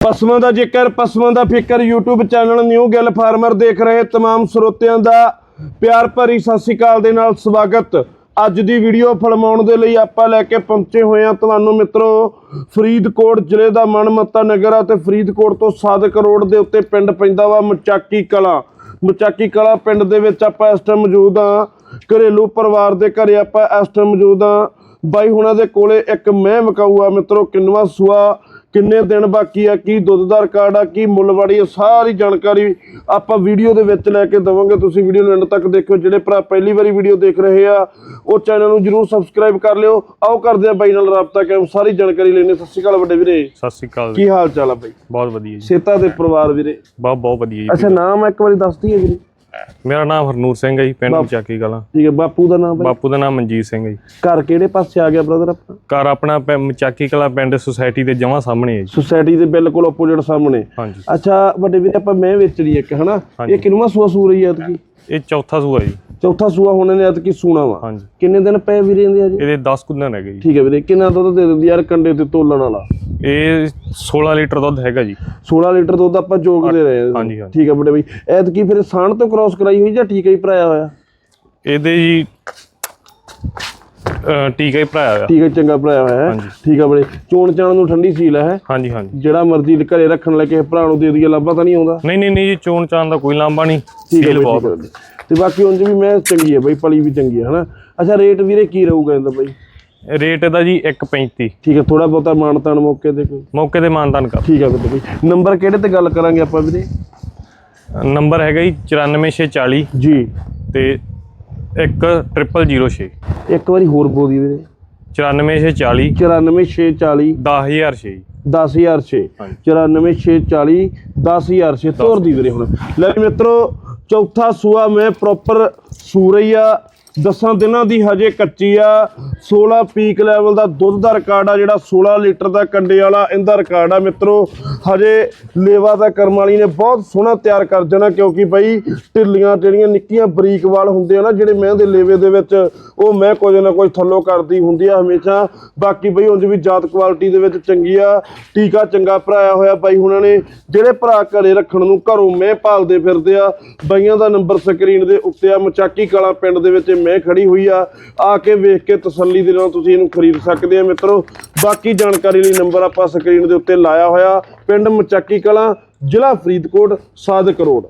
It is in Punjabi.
ਪਸ਼ੂਆਂ ਦਾ ਜੇਕਰ ਪਸ਼ੂਆਂ ਦਾ ਫਿਕਰ YouTube channel new Gill farmer ਦੇਖ ਰਹੇ तमाम ਸਰੋਤਿਆਂ ਦਾ ਪਿਆਰ ਭਰੀ ਸਤਿ ਸ਼੍ਰੀ ਅਕਾਲ ਦੇ ਨਾਲ ਸਵਾਗਤ ਅੱਜ ਦੀ ਵੀਡੀਓ ਫਿਲਮਾਉਣ ਦੇ ਲਈ ਆਪਾਂ ਲੈ ਕੇ ਪਹੁੰਚੇ ਹੋਏ ਹਾਂ ਤੁਹਾਨੂੰ ਮਿੱਤਰੋ ਫਰੀਦਕੋਟ ਜ਼ਿਲ੍ਹੇ ਦਾ ਮਨਮੱਤਾ ਨਗਰ ਆ ਤੇ ਫਰੀਦਕੋਟ ਤੋਂ ਸਾਦਕ ਰੋਡ ਦੇ ਉੱਤੇ ਪਿੰਡ ਪੈਂਦਾ ਵਾ ਮਚਾਕੀ ਕਲਾ ਮਚਾਕੀ ਕਲਾ ਪਿੰਡ ਦੇ ਵਿੱਚ ਆਪਾਂ ਇਸ ਟਾਈਮ ਮੌਜੂਦ ਆ ਘਰੇਲੂ ਪਰਿਵਾਰ ਦੇ ਘਰੇ ਆਪਾਂ ਇਸ ਟਾਈਮ ਮੌਜੂਦ ਆ ਬਾਈ ਹੁਣਾਂ ਦੇ ਕੋਲੇ ਇੱਕ ਮੈਂ ਮਕਾਊ ਆ ਮਿੱਤਰੋ ਕਿੰਨਵਾ ਸੂਆ ਕਿੰਨੇ ਦਿਨ ਬਾਕੀ ਆ ਕੀ ਦੁੱਧ ਦਾ ਰਿਕਾਰਡ ਆ ਕੀ ਮੁੱਲ ਵਾੜੀ ਆ ਸਾਰੀ ਜਾਣਕਾਰੀ ਆਪਾਂ ਵੀਡੀਓ ਦੇ ਵਿੱਚ ਲੈ ਕੇ ਦਵਾਂਗੇ। ਤੁਸੀਂ ਵੀਡੀਓ ਨੂੰ ਐਂਡ ਤੱਕ ਦੇਖਿਓ। ਜਿਹੜੇ ਭਰਾ ਪਹਿਲੀ ਵਾਰੀ ਵੀਡੀਓ ਦੇਖ ਰਹੇ ਆ ਉਹ ਚੈਨਲ ਨੂੰ ਜਰੂਰ ਸਬਸਕ੍ਰਾਈਬ ਕਰ ਲਿਓ। ਆਓ ਕਰਦੇ ਆ ਬਾਈ ਨਾਲ ਰਾਬਤਾ ਕਾਇਮ। ਸਾਰੀ ਜਾਣਕਾਰੀ ਲੈਣੇ ਸਤਿ ਸ਼੍ਰੀ ਅਕਾਲ ਵੱਡੇ ਵੀਰੇ। ਸਤਿ ਸ੍ਰੀ ਅਕਾਲ ਕੀ ਹਾਲ ਚਾਲ ਆ ਬਾਈ? ਬਹੁਤ ਵਧੀਆ ਜੀ। ਸੇਤਾ ਦੇ ਪਰਿਵਾਰ ਵੀਰੇ। ਬਹੁਤ ਬਹੁਤ ਵਧੀਆ ਜੀ। ਅੱਛਾ ਨਾਮ ਇੱਕ ਵਾਰੀ ਦੱਸ ਦਈਏ ਵੀਰੇ। ਮੇਰਾ ਨਾਮ ਹਰਨੂਰ ਸਿੰਘ ਹੈ ਜੀ ਪਿੰਡ ਚਾਕੀ ਕਲਾਂ। ਠੀਕ ਹੈ ਬਾਪੂ ਦਾ ਨਾਮ ਬਾਪੂ ਦਾ ਨਾਮ ਮਨਜੀਤ ਸਿੰਘ ਹੈ ਜੀ। ਘਰ ਕਿਹੜੇ ਪਾਸੇ ਆ ਗਿਆ ਬ੍ਰਦਰ ਆਪਣਾ? ਘਰ ਆਪਣਾ ਪਿੰ- ਚਾਕੀ ਕਲਾਂ ਪਿੰਡ ਸੁਸਾਇਟੀ ਦੇ ਜਮਾਂ ਸਾਹਮਣੇ ਹੈ ਜੀ। ਸੁਸਾਇਟੀ ਦੇ ਬਿਲਕੁਲ ਆਪੋਜ਼ਿਟ ਸਾਹਮਣੇ। ਹਾਂਜੀ। ਅੱਛਾ ਵੱਡੇ ਵੀਰੇ ਆਪਾਂ ਮੈਂ ਵੇਚਣੀ ਇੱਕ ਹਨਾ। ਇਹ ਕਿੰਨਵਾਂ ਸੂਆ ਸੂ ਰਹੀ ਆ ਐਤਕੀ? ਇਹ ਚੌਥਾ ਸੂਆ ਜੀ। ਚੌਥਾ ਸੂਆ ਹੋਣੇ ਨੇ ਐਤਕੀ ਸੂਣਾ ਵਾ। ਹਾਂਜੀ। ਕਿੰਨੇ ਦਿਨ ਪਏ ਵੀਰੇ ਇਹਦੇ ਇਹਦੇ 10 ਕੁੰਦਨ ਹੈਗੇ ਜੀ। ਠੀਕ ਹੈ ਵੀਰੇ ਕਿੰਨਾ ਦੁੱਧ ਦੇ ਦਿੰਦੀ ਯਾਰ ਕੰਡੇ ਤੇ ਤੋਲਣ ਵਾਲਾ? ਇਹ 16 ਲੀਟਰ ਦੁੱਧ ਹੈਗਾ ਜੀ। 16 ਲੀਟਰ ਦੁੱਧ ਆਪਾਂ ਜੋਗ ਦੇ ਰਹੇ ਹਾਂ। ਹਾਂਜੀ, ਹਾਂਜੀ। ਠੀਕ ਹੈ ਵੱਡੇ ਬਈ। ਐਤਕੀ ਫਿਰ ਸਾਣ ਤੋਂ ਕ੍ਰਾਸ ਕਰਾਈ ਹੋਈ ਜਾਂ ਟੀਕਾ ਹੀ ਭਰਾਇਆ ਹੋਇਆ? ਇਹਦੇ ਜੀ ਟੀਕਾ ਹੀ ਭਰਾਇਆ ਹੋਇਆ। ਟੀਕਾ ਚੰਗਾ ਭਰਾਇਆ ਹੋਇਆ ਹੈ। ਠੀਕ ਹੈ ਬੜੇ ਚੋਣ ਚਾਣ ਨੂੰ ਠੰਡੀ ਸੀਲ ਹੈ। ਹਾਂਜੀ ਹਾਂਜੀ। ਜਿਹੜਾ ਮਰਜ਼ੀ ਘਰੇ ਰੱਖਣ ਲੈ ਕੇ ਭਰਾ ਨੂੰ ਦੇ ਦਈਏ ਲੱਭਾ ਤਾਂ ਨਹੀਂ ਆਉਂਦਾ। ਨਹੀਂ ਨਹੀਂ ਨਹੀਂ ਜੀ ਚੋਣ ਚਾਣ ਦਾ ਕੋਈ ਲਾਂਭਾ ਨਹੀਂ। ਸੀਲ ਬਹੁਤ। ਤੇ ਬਾਕੀ ਉਂਝ ਵੀ ਮੈਂ ਚੰਗੀ ਹੈ ਬਈ ਪਲੀ ਵੀ ਚੰਗੀ ਹੈ ਹਨਾ? ਅੱਛਾ ਰੇਟ ਵੀਰੇ ਕੀ ਰਹੂਗਾ ਇਹਦਾ ਬਈ? ਰੇਟ ਇਹਦਾ ਜੀ 1.35 ਠੀਕ ਹੈ ਥੋੜਾ ਬਹੁਤਾ ਮਾਨਤਾਨ ਮੌਕੇ ਤੇ ਕੋਈ? ਮੌਕੇ ਤੇ ਮਾਨਤਾਨ ਕਰ। ਠੀਕ ਹੈ ਵੀਰੇ ਨੰਬਰ ਕਿਹੜੇ ਤੇ ਗੱਲ ਕਰਾਂਗੇ ਆਪਾਂ ਵੀਰੇ? ਨੰਬਰ ਹੈਗਾ ਜੀ 94640 ਜੀ। ਤੇ 1006 ਇੱਕ ਵਾਰੀ ਹੋਰ ਬੋਲ ਦੀ ਵੀਰੇ। 94640 94640 10006 10006 94640 10006 ਤੋਰ ਦੀ ਵੀਰੇ ਹੁਣ। ਲੈ ਮਿੱਤਰੋ ਚੌਥਾ ਸੂਆ ਮੈਂ ਪ੍ਰੋਪਰ ਸੂਰਈਆ 10 ਦਿਨਾਂ ਦੀ ਹਜੇ ਕੱਚੀ ਆ। 16 ਪੀਕ ਲੈਵਲ ਦਾ ਦੁੱਧ ਦਾ ਰਿਕਾਰਡ ਆ ਜਿਹੜਾ 16 ਲੀਟਰ ਦਾ ਕੰਡੇ ਵਾਲਾ, ਇਹਦਾ ਰਿਕਾਰਡ ਆ ਮਿੱਤਰੋ। ਹਜੇ ਲੇਵਾ ਦਾ ਕਰਮ ਵਾਲੀ ਨੇ ਬਹੁਤ ਸੋਹਣਾ ਤਿਆਰ ਕਰ ਦੇਣਾ, ਕਿਉਂਕਿ ਬਈ ਢਿੱਲੀਆਂ ਜਿਹੜੀਆਂ ਨਿੱਕੀਆਂ ਬਰੀਕ ਵਾਲ ਹੁੰਦੇ ਆ ਨਾ, ਜਿਹੜੇ ਮੈਂ ਦੇ ਲੇਵੇ ਦੇ ਵਿੱਚ, ਉਹ ਮੈਂ ਕੁਝ ਨਾ ਕੁਝ ਥੱਲੋ ਕਰਦੀ ਹੁੰਦੀ ਆ ਹਮੇਸ਼ਾ। ਬਾਕੀ ਬਈ ਉਂਝ ਵੀ ਜਾਤ ਕੁਆਲਿਟੀ ਦੇ ਵਿੱਚ ਚੰਗੀ ਆ, ਟੀਕਾ ਚੰਗਾ ਭਰਾਇਆ ਹੋਇਆ ਬਾਈ ਉਹਨਾਂ ਨੇ, ਜਿਹੜੇ ਭਰਾ ਘਰੇ ਰੱਖਣ ਨੂੰ ਘਰੋਂ ਮੈਂ ਭਾਲਦੇ ਫਿਰਦੇ ਆ। ਬਾਈਆਂ ਦਾ ਨੰਬਰ ਸਕਰੀਨ ਦੇ ਉੱਤੇ ਆ, ਮਚਾਕੀ ਕਲਾ ਪਿੰਡ ਦੇ ਵਿੱਚ ਮੈਂ ਖੜੀ ਹੋਈ ਆ ਆ ਕੇ ਵੇਖ ਕੇ ਤਸੱਲੀ ਦੇ ਨਾਲ ਤੁਸੀਂ ਇਹਨੂੰ ਖਰੀਦ ਸਕਦੇ ਆ ਮਿੱਤਰੋ। ਬਾਕੀ ਜਾਣਕਾਰੀ ਲਈ ਨੰਬਰ ਆਪਾਂ ਸਕਰੀਨ ਦੇ ਉੱਤੇ ਲਾਇਆ ਹੋਇਆ, ਪਿੰਡ ਮਚਾਕੀ ਕਲਾਂ, ਜ਼ਿਲ੍ਹਾ ਫਰੀਦਕੋਟ, ਸਾਦਕ ਰੋਡ।